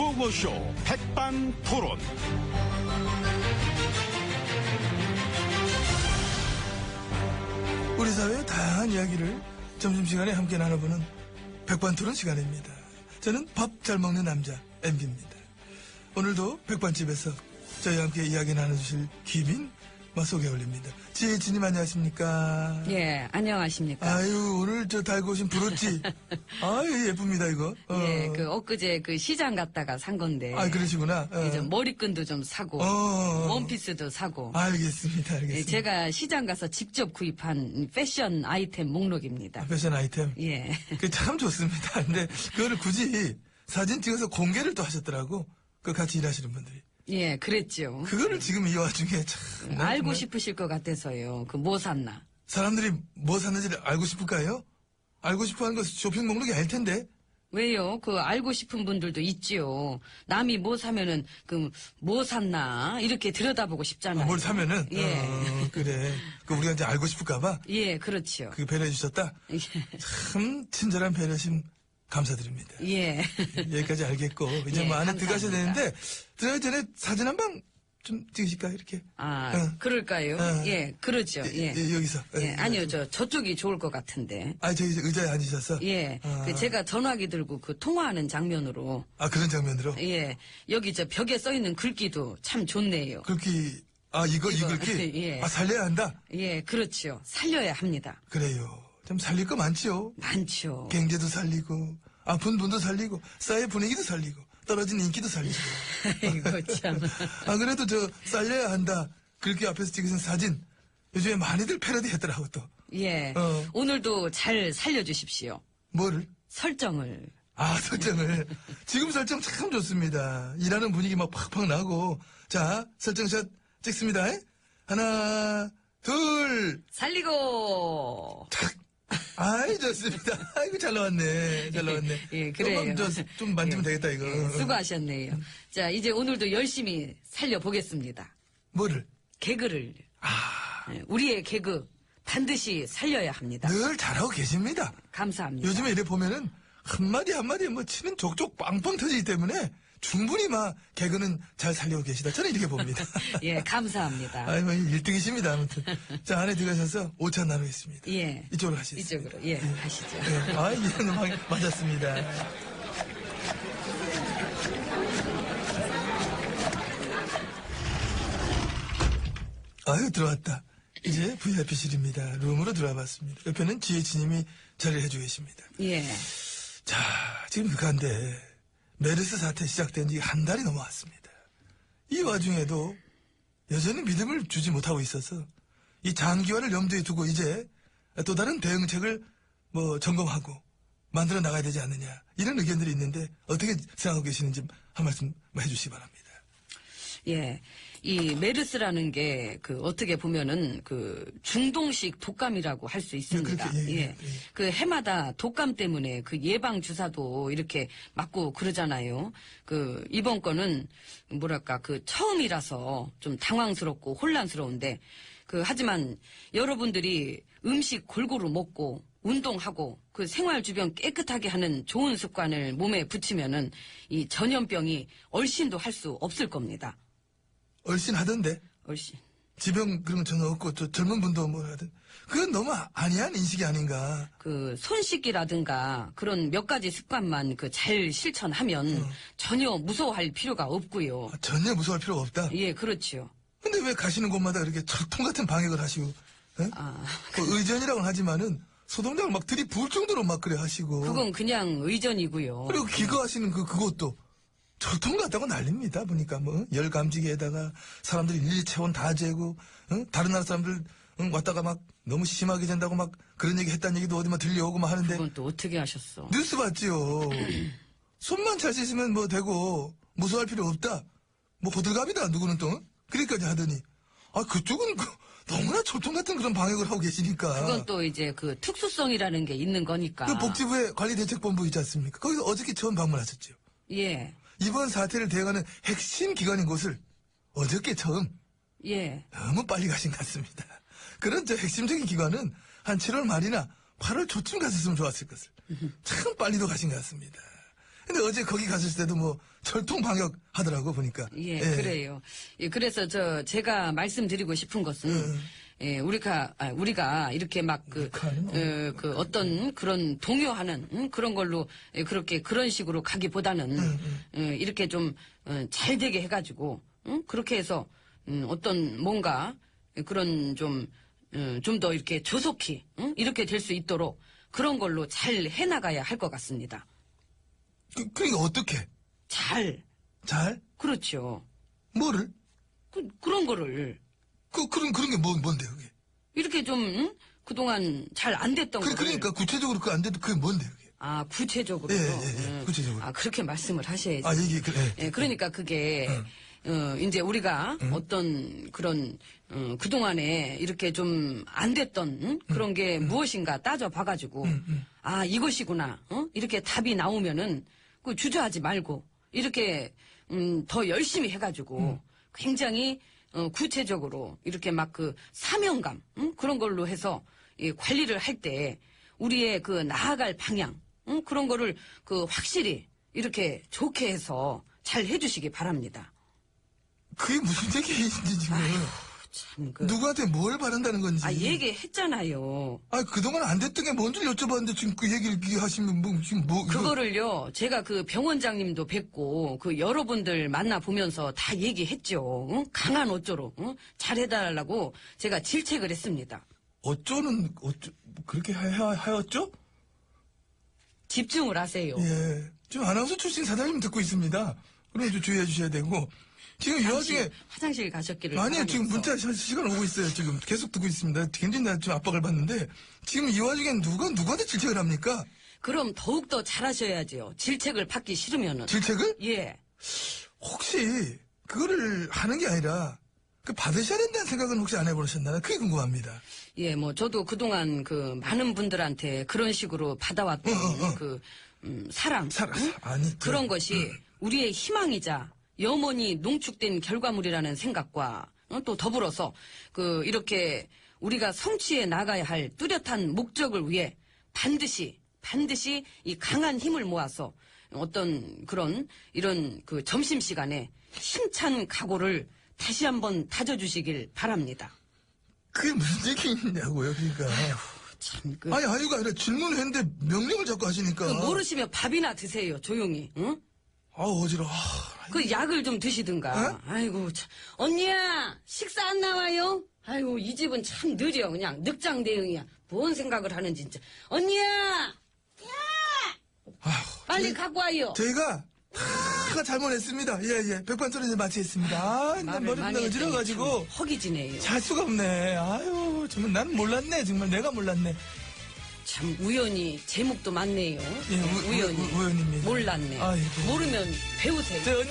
구호쇼 백반토론. 우리 사회의 다양한 이야기를 점심시간에 함께 나눠보는 백반토론 시간입니다. 저는 밥 잘 먹는 남자 MB입니다. 오늘도 백반집에서 저희와 함께 이야기 나눠주실 귀빈 마 소개 올립니다. 지혜진님 안녕하십니까? 예, 안녕하십니까. 아유 오늘 저 달고 오신 브로치 아유 예쁩니다 이거. 어. 예, 그 엊그제 그 시장 갔다가 산 건데. 아 그러시구나. 어. 이제 머리끈도 좀 사고, 어. 원피스도 사고. 알겠습니다 예, 알겠습니다. 제가 시장 가서 직접 구입한 패션 아이템 목록입니다. 패션 아이템. 예. 그참 좋습니다. 근데 그거를 굳이 사진 찍어서 공개를 또 하셨더라고. 그 같이 일하시는 분들이. 예, 그랬죠. 그거를 지금 이 와중에 참. 난 알고 정말 싶으실 것 같아서요. 그 뭐 샀나. 사람들이 뭐 샀는지를 알고 싶을까요? 알고 싶어 하는 거 쇼핑 목록이 아닐 텐데. 왜요? 그 알고 싶은 분들도 있지요. 남이 뭐 사면은 그 뭐 샀나 이렇게 들여다보고 싶잖아요. 아, 뭘 사면은. 예. 어, 그래. 그 우리가 이제 알고 싶을까봐 예, 그렇죠. 그 배려해 주셨다. 예. 참 친절한 배려심 감사드립니다. 예. 여기까지 알겠고. 이제 예, 뭐 안에 들어가셔야. 되는데, 들어가기 전에 사진 한 방 좀 찍으실까요? 이렇게. 아, 어. 그럴까요? 어. 예, 그러죠. 예. 예, 여기서. 예, 아니요, 저, 저쪽이 좋을 것 같은데. 아, 저기 의자에 앉으셔서. 예, 아. 그 제가 전화기 들고 그 통화하는 장면으로, 아, 그런 장면으로? 예, 여기 저 벽에 써 있는 글귀도 참 좋네요. 글귀, 아, 이거, 이거, 이 글귀? 예. 아, 살려야 한다? 예, 그렇죠. 살려야 합니다. 그래요. 좀 살릴 거 많지요. 많죠. 경제도 살리고, 아픈 분도 살리고, 사회 분위기도 살리고, 떨어진 인기도 살리고. 이거 참. 안 그래도 저, 살려야 한다. 글귀 앞에서 찍으신 사진, 요즘에 많이들 패러디 했더라고, 또. 예, 어. 오늘도 잘 살려주십시오. 뭐를? 설정을. 아, 설정을. 지금 설정 참 좋습니다. 일하는 분위기 막 팍팍 나고. 자, 설정샷 찍습니다. 하나, 둘, 살리고! 탁. 아이, 좋습니다. 아이고, 잘 나왔네. 잘 나왔네. 예, 그래요. 저, 좀 만지면 예. 되겠다, 이거. 예, 수고하셨네요. 자, 이제 오늘도 열심히 살려보겠습니다. 뭐를? 개그를. 아. 예, 우리의 개그 반드시 살려야 합니다. 늘 잘하고 계십니다. 감사합니다. 요즘에 이래 보면은, 한마디 한마디 뭐 치는 족족 빵빵 터지기 때문에 충분히 막 개그는 잘 살려고 계시다. 저는 이렇게 봅니다. 예, 감사합니다. 아이, 뭐, 1등이십니다, 아무튼. 자, 안에 들어가셔서 5차 나누겠습니다. 예. 이쪽으로 가시겠습니다. 이쪽으로, 예, 가시죠. 예. 아, 이런 음악이 맞았습니다. 아유, 들어왔다. 이제 VIP실입니다. 룸으로 들어와 봤습니다. 옆에는 지혜진님이 자리를 해주고 계십니다. 예. 자, 지금 그간데 메르스 사태 시작된 지 한 달이 넘어왔습니다. 이 와중에도 여전히 믿음을 주지 못하고 있어서 이 장기화를 염두에 두고 이제 또 다른 대응책을 뭐 점검하고 만들어 나가야 되지 않느냐 이런 의견들이 있는데 어떻게 생각하고 계시는지 한 말씀 해주시기 바랍니다. 예. 이 메르스라는 게 그 어떻게 보면은 그 중동식 독감이라고 할 수 있습니다. 예, 예, 예. 그 해마다 독감 때문에 그 예방 주사도 이렇게 맞고 그러잖아요. 그 이번 거는 뭐랄까 그 처음이라서 좀 당황스럽고 혼란스러운데 그 하지만 여러분들이 음식 골고루 먹고 운동하고 그 생활 주변 깨끗하게 하는 좋은 습관을 몸에 붙이면은 이 전염병이 얼씬도 할 수 없을 겁니다. 얼씬 하던데 얼씬. 지병 그런 거 전혀 없고 저 젊은 분도 뭐 하든 그건 너무 아니한 인식이 아닌가. 그 손 씻기라든가 그런 몇 가지 습관만 그 잘 실천하면 전혀 무서워할 필요가 없고요. 아, 전혀 무서워할 필요가 없다. 예, 그렇죠. 근데 왜 가시는 곳마다 이렇게 철통 같은 방역을 하시고, 예? 아, 그 의전이라고는 하지만은 소동장을 막 들이부을 정도로 막 그래 하시고. 그건 그냥 의전이고요. 그리고 기거하시는 그, 그것도 철통 같다고 난립니다. 보니까 뭐, 열 감지기에다가 사람들이 일일 체온 다 재고, 응? 다른 나라 사람들 응? 왔다가 막 너무 심하게 된다고 막 그런 얘기 했다는 얘기도 어디 막 들려오고 막 하는데. 그건 또 어떻게 하셨어? 뉴스 봤지요. 손만 잘 씻으면 뭐 되고 무서워할 필요 없다. 뭐 호들갑이다 누구는 또 그렇게까지 하더니 아 그쪽은 그- 너무나 철통 같은 그런 방역을 하고 계시니까. 그건 또 이제 그 특수성이라는 게 있는 거니까. 그 복지부의 관리대책본부 있지 않습니까? 거기서 어저께 처음 방문하셨죠. 예, 이번 사태를 대응하는 핵심 기관인 곳을 어저께 처음 예. 너무 빨리 가신 것 같습니다. 그런 저 핵심적인 기관은 한 7월 말이나 8월 초쯤 갔었으면 좋았을 것을. 참 빨리도 가신 것 같습니다. 근데 어제 거기 갔을 때도 뭐 철통 방역 하더라고 보니까. 예, 그래요. 예, 그래서 저 제가 말씀드리고 싶은 것은 예, 우리가 아, 우리가 이렇게 막그. 어, 그 어떤 그런 동요하는 음, 그런 걸로 예, 그렇게 그런 식으로 가기보다는 어, 이렇게 좀 잘 되게 해가지고 음, 그렇게 해서 음, 어떤 뭔가 그런 좀좀 더 이렇게 조속히 음, 이렇게 될 수 있도록 그런 걸로 잘 해나가야 할 것 같습니다. 그, 그러니까 어떻게? 잘 잘? 그렇죠. 뭐를? 그, 그런 거를 그, 그런, 그런 게 뭐, 뭔데, 그게? 이렇게 좀 응? 그동안 잘 안 됐던 그, 거를 그러니까 구체적으로 그거 안 돼도 그게 뭔데, 그게? 아 구체적으로 예, 예, 예, 구체적으로. 아 그렇게 말씀을 하셔야지 아, 얘기, 그래. 예, 그러니까 그게 어, 이제 우리가 어떤 그런 어, 그동안에 이렇게 좀 안 됐던 응? 그런 게 무엇인가 따져 봐가지고 아 이것이구나 어? 이렇게 답이 나오면은 그 주저하지 말고 이렇게 음, 더 열심히 해가지고 굉장히 어, 구체적으로 이렇게 막 그 사명감 응? 그런 걸로 해서 이 관리를 할 때 우리의 그 나아갈 방향 응? 그런 거를 그 확실히 이렇게 좋게 해서 잘 해주시기 바랍니다. 그게 무슨 얘기인지, 지금. 참 그. 누구한테 뭘 바란다는 건지. 아 얘기했잖아요. 아, 그동안 안 됐던 게 뭔지 여쭤봤는데 지금 그 얘기를 하시면 뭐, 지금 뭐. 이거- 그거를요, 제가 그 병원장님도 뵙고, 그 여러분들 만나 보면서 다 얘기했죠. 응? 강한 어쩌로, 응? 잘해달라고 제가 질책을 했습니다. 어쩌는, 어쩌, 그렇게 하, 하, 하였죠? 집중을 하세요. 예. 지금 아나운서 출신 사장님 듣고 있습니다. 그럼 좀 주의해 주셔야 되고. 지금 이 와중에. 화장실 가셨기를 아니요, 지금. 문자 시- 시간 오고 있어요. 지금 계속 듣고 있습니다. 굉장히 나좀 압박을 받는데. 지금 이 와중에 누가, 누구한테 질책을 합니까? 그럼 더욱 더 잘하셔야죠. 질책을 받기 싫으면은. 질책을? 예. 혹시, 그거를 하는 게 아니라, 그 받으셔야 된다는 생각은 혹시 안 해보셨나요? 그게 궁금합니다. 예, 뭐, 저도 그동안 그 많은 분들한테 그런 식으로 받아왔던 어, 어, 어. 그, 음, 사랑. 사랑, 응? 아니, 그- 그런 것이 우리의 희망이자 영원히 농축된 결과물이라는 생각과 어, 또 더불어서 그, 이렇게 우리가 성취해 나가야 할 뚜렷한 목적을 위해 반드시, 반드시 이 강한 힘을 모아서 어떤 그런 이런 그 점심 시간에 힘찬 각오를 다시 한번 다져주시길 바랍니다. 그게 무슨 얘기냐고요, 그러니까. 참, 그. 아니, 아유가 아니라 질문을 했는데 명령을 자꾸 하시니까. 그 모르시면 밥이나 드세요, 조용히. 응? 아, 어지러워. 아, 그 약을 좀 드시든가. 어? 아이고, 참. 언니야, 식사 안 나와요? 아이고, 이 집은 참 느려. 그냥 늑장 대응이야. 뭔 생각을 하는지, 진짜. 언니야! 아휴, 빨리 갖고 와요. 저희가 다 잘못했습니다. 예, 예. 백반토론 이제 마치겠습니다. 아, 난 머리 나 했더니 어지러가지고. 참 허기지네요. 잘 수가 없네. 아유, 정말 난 몰랐네. 정말 내가 몰랐네. 참 우연히 제목도 많네요. 예, 우- 우- 우연입니다. 몰랐네. 아이고. 모르면 배우세요. 저 언니!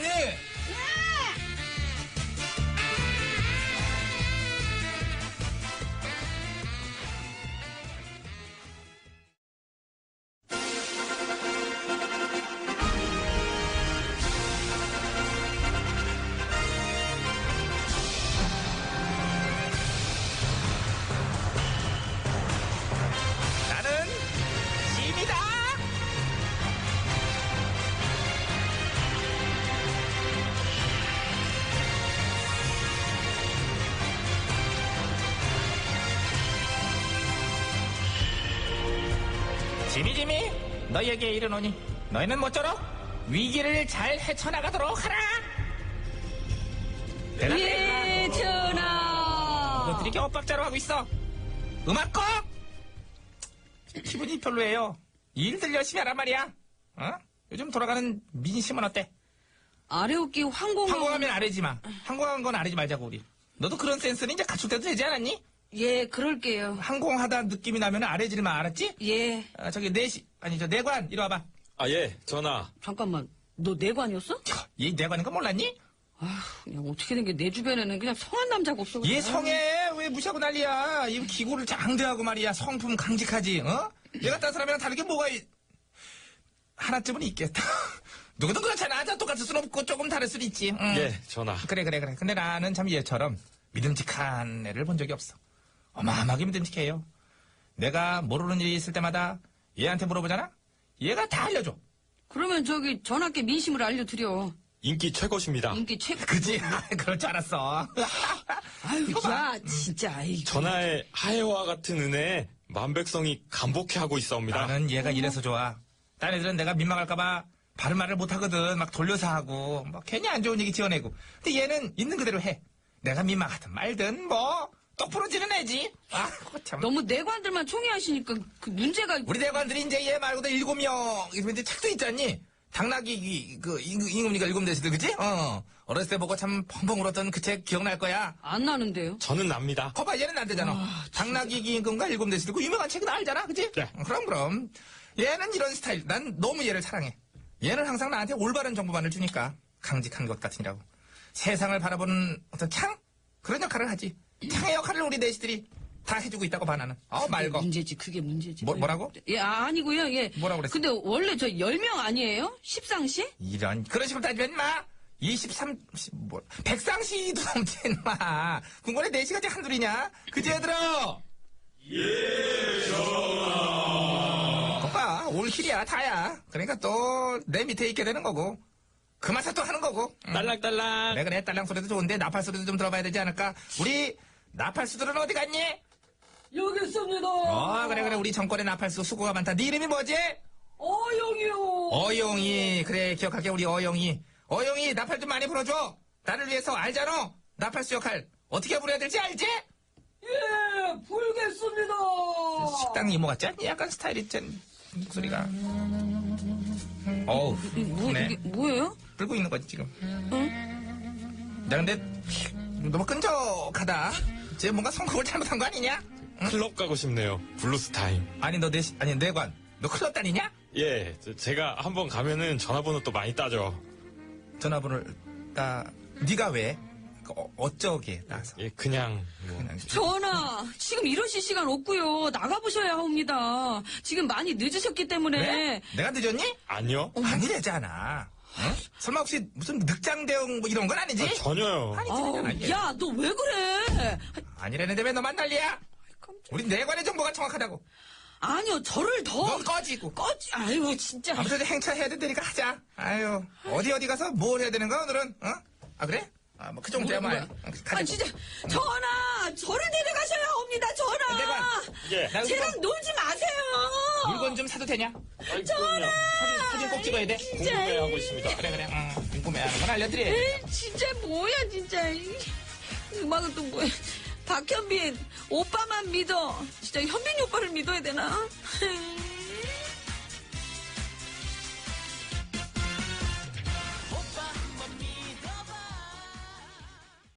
너희에게 이르노니 너희는 모쪼록 위기를 잘 헤쳐나가도록 하라. 대답해. 예, 전하! 이것들이 겨우 박자로 하고 있어. 음악 꺼! 기분이 별로예요. 일들 열심히 하란 말이야. 어? 요즘 돌아가는 민심은 어때? 아래오기 황공. 항공하면 아래지 마. 항공한 건 아래지 말자고 우리. 너도 그런 센스는 이제 갖출 때도 되지 않았니? 예, 그럴게요. 항공하다 느낌이 나면 마 알았지? 예. 아, 저기 내시 아니 저 내관 이리 와봐. 아, 예, 전화. 잠깐만. 너 내관이었어? 얘 내관인 거 몰랐니? 아휴, 그냥 어떻게 된 게 내 주변에는 그냥 성한 남자가 없어. 얘 그냥. 성에 왜 무시하고 난리야? 이 기고를 장대하고 말이야. 성품 강직하지. 어? 얘가 딴 사람이랑 다르게 뭐가 있... 하나쯤은 있겠다. 누구든 그렇잖아. 다 똑같을 순 없고 조금 다를 수는 있지. 응. 예, 전화. 그래 그래 그래. 근데 나는 참 얘처럼 믿음직한 애를 본 적이 없어. 어마어마하게 믿음직해요. 내가 모르는 일이 있을 때마다 얘한테 물어보잖아. 얘가 다 알려줘. 그러면 저기 전학계 민심을 알려드려. 인기 최고십니다. 인기 최고. 그지? 그럴 줄 알았어. 아유, 야, 진짜, 아이. 전하의 하해와 같은 은혜에 만백성이 감복해 하고 있사옵니다. 나는 얘가 이래서 좋아. 딴 애들은 내가 민망할까봐 바른 말을 못하거든. 막 돌려서 하고, 막 괜히 안 좋은 얘기 지어내고. 근데 얘는 있는 그대로 해. 내가 민망하든 말든 뭐, 똑 부러지는 애지. 아, 참. 너무 내관들만 총애하시니까 그 문제가 우리 대관들이 이제 얘 말고도 일곱 명, 이러면 이제 책도 있잖니? 당나귀, 이- 그, 임금- 임금니가 일곱 대시들, 그지? 어. 어렸을 때 보고 참 펑펑 울었던 그 책 기억날 거야. 안 나는데요. 저는 납니다. 거봐, 얘는 안 되잖아. 당나귀 임금과 일곱 대시들, 그 유명한 책은 알잖아, 그지? 네. 어, 그럼, 그럼. 얘는 이런 스타일. 난 너무 얘를 사랑해. 얘는 항상 나한테 올바른 정보만을 주니까. 강직한 것 같으니라고. 세상을 바라보는 어떤 창? 그런 역할을 하지. 창의 역할을 우리 내시들이 다 해주고 있다고 봐, 나는. 어, 그게 말고. 문제지, 그게 문제지. 뭐- 뭐라고? 예, 아, 아니고요, 예. 뭐라고 그랬어? 근데 원래 저 10명 아니에요? 십상시? 이런 그런 식으로 따지면 마 23, 뭐, 백상시도 넘지, 마. 궁궐에 4시간째 한둘이냐? 그지, 얘들아? 예, 전하. 오빠, 올킬이야, 다야. 그러니까 또, 내 밑에 있게 되는 거고. 그 맛에 또 하는 거고. 응. 딸랑딸랑. 내 그래, 딸랑 소리도 좋은데, 나팔 소리도 좀 들어봐야 되지 않을까? 우리, 나팔수들은 어디 갔니? 여기 있습니다. 어, 그래, 그래, 우리 정권의 나팔수 수고가 많다. 네 이름이 뭐지? 어영이요. 어용이 그래 기억할게 우리 어용이 어용이 나팔 좀 많이 불어줘 나를 위해서 알잖아 나팔수 역할 어떻게 부려야 될지 알지? 예, 불겠습니다. 식당 이모 같지 않니? 약간 스타일이 짠 목소리가 어우 뭐, 네. 이게 뭐예요? 불고 있는 거지 지금 나 근데 너무 끈적하다 쟤 뭔가 성공을 잘못한 거 아니냐? 클럽 가고 싶네요. 블루스 타임. 아니 너 내, 아니 내관 너 클럽 다니냐? 예, 저- 제가 한번 가면은 전화번호 또 많이 따죠. 전화번호를 따 네가 왜? 그 어, 어쩌게 따서 예, 그냥 뭐. 그냥 전하, 지금 이러실 시간 없고요. 나가보셔야 합니다. 지금 많이 늦으셨기 때문에. 왜? 내가 늦었니? 아니요. 아니래잖아. 응? 설마 혹시 무슨 늑장 대응 뭐 이런 건 아니지? 아, 전혀요. 아니지, 아우, 아니지. 야, 너 왜 그래? 아니라는데 왜 너만 난리야? 우리 내관의 정보가 정확하다고. 아니요, 저를 더. 넌 꺼지고. 꺼지, 아유, 진짜. 아무튼 행차 해야 된다니까 하자. 아유, 어디 어디 가서 뭘 해야 되는 거야, 오늘은? 어? 아, 그래? 아, 뭐 그 정도야, 뭐야, 가자. 아니, 진짜. 전하, 저를 데려가셔야 합니다, 전하. 내관. 예. 나 쟤랑 놀지 마세요. 사도 되냐? 그럼요. 사진, 사진 꼭 찍어야 돼. 궁금해하고 있습니다. 그래, 그래. 응, 궁금해하는 건 알려드려. 에이, 진짜 뭐야, 진짜. 이 음악은 또 뭐야. 박현빈, 오빠만 믿어. 진짜 현빈이 오빠를 믿어야 되나?